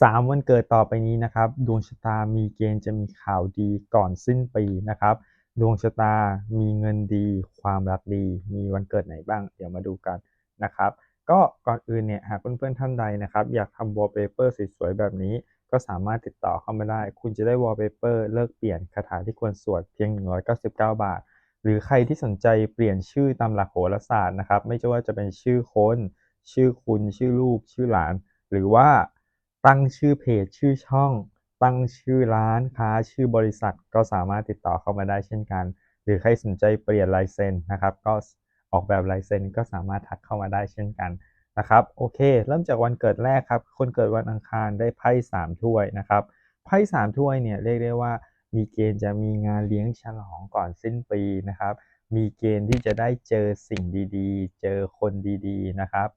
3 วันเกิดต่อไปนี้นะครับ ดวงชะตามีเกณฑ์จะมีข่าวดีก่อนสิ้นปีนะครับ ดวงชะตามีเงินดี ความรักดี มีวันเกิดไหนบ้าง เดี๋ยวมาดูกันนะครับ ก็ก่อนอื่นเนี่ยหากเพื่อนๆท่านใดนะครับ อยากทำวอลเปเปอร์สวยๆแบบนี้ ก็สามารถติดต่อเข้ามาได้ คุณจะได้วอลเปเปอร์เลิกเปลี่ยนคาถาที่ควรสวดเพียง 199 บาท หรือใครที่สนใจเปลี่ยนชื่อตามหลักโหราศาสตร์นะครับ ไม่ว่าจะเป็นชื่อคน ชื่อคุณ ชื่อลูก ชื่อหลาน หรือว่า ตั้งชื่อเพจชื่อช่อง ตั้งชื่อร้านค้าชื่อบริษัท ก็สามารถติดต่อเข้ามาได้เช่นกัน หรือใครสนใจเปลี่ยนลายเซ็นนะครับ ก็ออกแบบลายเซ็นก็สามารถทักเข้ามาได้เช่นกันนะครับโอเค เริ่มจากวันเกิดแรกครับ คนเกิดวันอังคารได้ไพ่สามถ้วยนะครับไพ่สามถ้วยเนี่ยเรียกได้ว่ามีเกณฑ์จะมีงานเลี้ยงฉลองก่อนสิ้นปีนะครับ มีเกณฑ์ที่จะได้เจอสิ่งดีๆ เจอคนดีๆนะครับ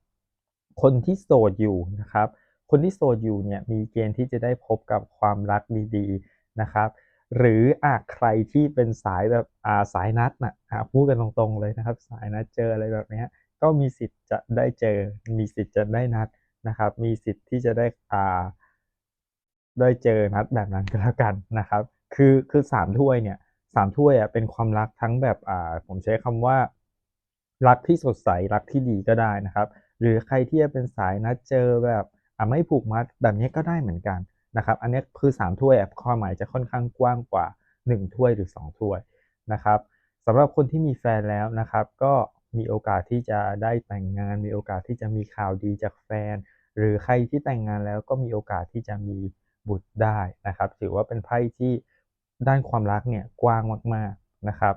คนที่โสดอยู่นะครับ คนที่โสดอยู่เนี่ยมีเกณฑ์ที่จะได้พบกับความรักดีๆนะครับหรืออาใครที่เป็นสายแบบอ่าสายนัดนะอ่าพูดกันตรงๆเลยนะครับ สายนัดเจออะไรแบบนี้ก็มีสิทธิ์จะได้เจอ มีสิทธิ์จะได้นัดนะครับ มีสิทธิ์ที่จะได้อ่าได้เจอนัดแบบนั้นก็แล้วกันนะครับ คือคือสามถ้วยเนี่ยสามถ้วยอะเป็นความรักทั้งแบบอ่าผมใช้คำว่า รักที่สดใสรักที่ดีก็ได้นะครับ หรือใครที่จะเป็นสายนัดเจอแบบ ไม่ผูกมัดแบบนี้ก็ได้เหมือนกันนะครับ อันนี้คือ 3 ถ้วยความหมายจะค่อนข้างกว้างกว่า 1 ถ้วยหรือ 2 ถ้วยนะครับสำหรับคนที่มีแฟนแล้วนะครับ ก็มีโอกาสที่จะได้แต่งงาน มีโอกาสที่จะมีข่าวดีจากแฟน หรือใครที่แต่งงานแล้วก็มีโอกาสที่จะมีบุตรได้นะครับ ถือว่าเป็นไพ่ที่ด้านความรักเนี่ยกว้างมากๆนะครับ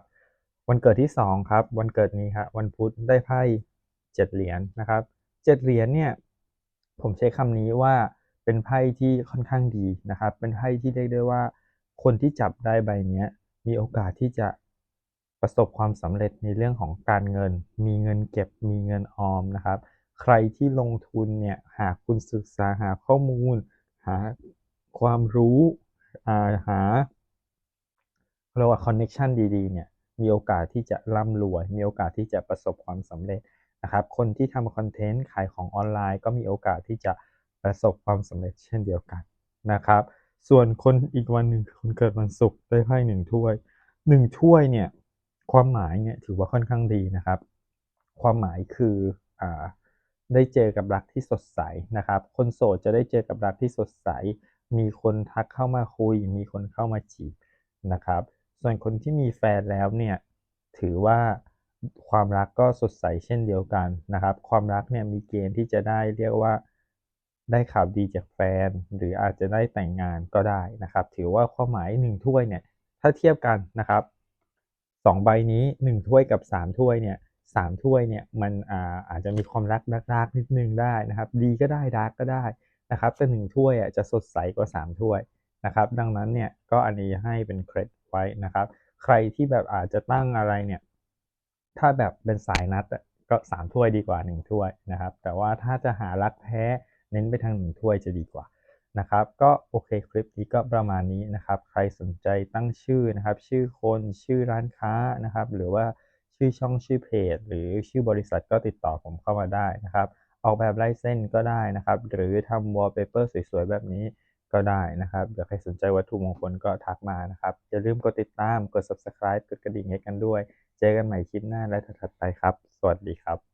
วันเกิดที่ 2 ครับ วันเกิดนี้ครับวันพุธได้ไพ่เจ็ดเหรียญนะครับเจ็ดเหรียญเนี่ย ผมใช้คำนี้ว่าเป็นไพ่ที่ค่อนข้างดีนะครับ เป็นไพ่ที่เรียกได้ว่า คนที่จับได้ใบนี้มีโอกาสที่จะประสบความสำเร็จในเรื่องของการเงิน มีเงินเก็บ มีเงินออมนะครับ ใครที่ลงทุนเนี่ย หากคุณศึกษาหาข้อมูล หาความรู้หาเราว่าคอนเน็ชันดีๆเนี่ย มีโอกาสที่จะร่ำรวย มีโอกาสที่จะประสบความสำเร็จ นะครับคนที่ทำคอนเทนต์ขายของออนไลน์ ก็มีโอกาสที่จะประสบความสำเร็จเช่นเดียวกันนะครับ ส่วนคนอีกวันหนึ่งคนเกิดวันศุกร์ได้ไพ่หนึ่งถ้วยหนึ่งถ้วยเนี่ยความหมายเนี่ยถือว่าค่อนข้างดีนะครับ ความหมายคืออ่าได้เจอกับรักที่สดใสนะครับ คนโสดจะได้เจอกับรักที่สดใส มีคนทักเข้ามาคุย มีคนเข้ามาจีบนะครับ ส่วนคนที่มีแฟนแล้วเนี่ยถือว่า ความรักก็สดใสเช่นเดียวกันนะครับ ความรักเนี่ยมีเกณฑ์ที่จะได้เรียกว่าได้ข่าวดีจากแฟน หรืออาจจะได้แต่งงานก็ได้นะครับ ถือว่าความหมาย1ถ้วยเนี่ยถ้าเทียบกันนะครับสองใบนี้1ถ้วยกับ 3 ถ้วยเนี่ยสามถ้วยเนี่ยมันอาอาจจะมีความรักรักนิดนึงได้นะครับ ดีก็ได้ร์กก็ได้นะครับแต่หนึ่งถ้วยอะจะสดใสกว่า 3 ถ้วยนะครับ ดังนั้นเนี่ยก็อันนี้ให้เป็นเครดไว้นะครับ ใครที่แบบอาจจะตั้งอะไรเนี่ย ถ้าแบบเป็นสายนัดก็สามถ้วยดีกว่าหนึ่งถ้วยนะครับ แต่ว่าถ้าจะหารักแท้เน้นไปทางหนึ่งถ้วยจะดีกว่านะครับ ก็โอเคคลิปนี้ก็ประมาณนี้นะครับ ใครสนใจตั้งชื่อนะครับ ชื่อคนชื่อร้านค้านะครับ หรือว่าชื่อช่องชื่อเพจ หรือชื่อบริษัทก็ติดต่อผมเข้ามาได้นะครับ ออกแบบลายเส้นก็ได้นะครับ หรือทำวอลเปเปอร์สวยๆแบบนี้ ก็ได้นะครับเดี๋ยวใครสนใจวัตถุมงคลก็ทักมานะครับ อย่าลืมกดติดตาม กด subscribe กดกระดิ่งให้กันด้วย เจอกันใหม่คลิปหน้าและถัดไปครับ สวัสดีครับ